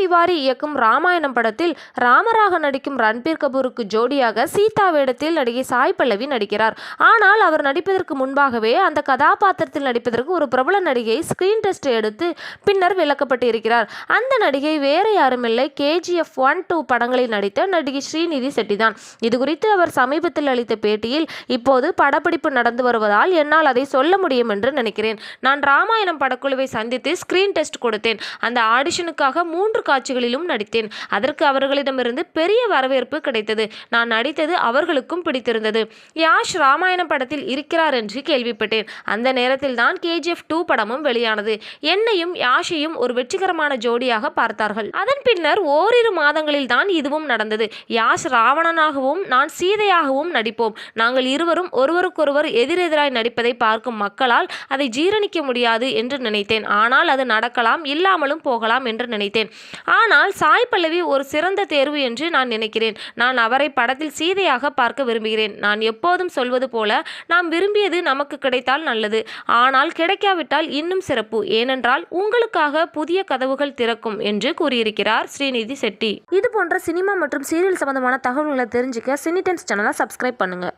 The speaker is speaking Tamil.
திவாரி இயக்கும் ராமாயணம் படத்தில் ராமராக நடிக்கும் ரன்பீர் கபூருக்கு ஜோடியாக சீதா வேடத்தில் நடிகை சாய் பல்லவி நடிக்கிறார். ஆனால் அவர் நடிப்பதற்கு முன்பாகவே அந்த கதாபாத்திரத்தில் நடிப்பதற்கு ஒரு பிரபல நடிகை ஸ்கிரீன் டெஸ்ட் எடுத்து பின்னர் விலக்கப்பட்டு இருக்கிறார் அந்த நடிகை வேறு யாருமில்லை. கேஜிஎஃப் ஒன் டூ படங்களில் நடித்த நடிகை ஸ்ரீநிதி செட்டி தான் அவர் சமீபத்தில் அளித்த பேட்டியில் இப்போது படப்பிடிப்பு நடந்து வருவதால் என்னால் அதை சொல்ல முடியும் என்று நினைக்கிறேன். நான் ராமாயணம் படக்குழுவை சந்தித்து ஸ்கிரீன் டெஸ்ட் கொடுத்தேன். அந்த ஆடிஷனுக்காக மூன்று காட்சிகளிலும் நடித்தேன். அதற்கு அவர்களிடமிருந்து பெரிய வரவேற்பு கிடைத்தது. நான் நடித்தது அவர்களுக்கும் பிடித்திருந்தது. யாஷ் ராமாயணம் படத்தில் இருக்கிறார் என்று கேள்விப்பட்டேன். அந்த நேரத்தில் தான் கேஜிஎஃப் டூ படமும் வெளியானது. என்னையும் யாஷையும் ஒரு வெற்றிகரமான ஜோடியாக பார்த்தார்கள். அதன் பின்னர் ஓரிரு மாதங்களில் தான் இதுவும் நடந்தது. யாஷ் ராவணனாகவும் நான் சீதையாகவும் நடிப்போம். நாங்கள் இருவரும் ஒருவருக்கொருவர் எதிரெதிராய் நடிப்பதை பார்க்கும் மக்களால் அதை ஜீரணிக்க முடியாது என்று நினைத்தேன். ஆனால் அது நடக்கலாம் இல்லாமலும் போகலாம் என்று நினைத்தேன். ஆனால் சாய் பல்லவி ஒரு சிறந்த தேர்வு என்று நான் நினைக்கிறேன். நான் அவரை படத்தில் சீதையாக பார்க்க விரும்புகிறேன். நான் எப்போதும் சொல்வது போல நாம் விரும்பியது நமக்கு கிடைத்தால் நல்லது. ஆனால் கிடைக்காவிட்டால் இன்னும் சிறப்பு. ஏனென்றால் உங்களுக்காக புதிய கதவுகள் திறக்கும் என்று கூறியிருக்கிறார் ஸ்ரீநிதி செட்டி. இது போன்ற சினிமா மற்றும் சீரியல் சம்பந்தமான தகவல்களை தெரிஞ்சுக்க சினி டைம்ஸ் சேனலை சப்ஸ்கிரைப் பண்ணுங்கள்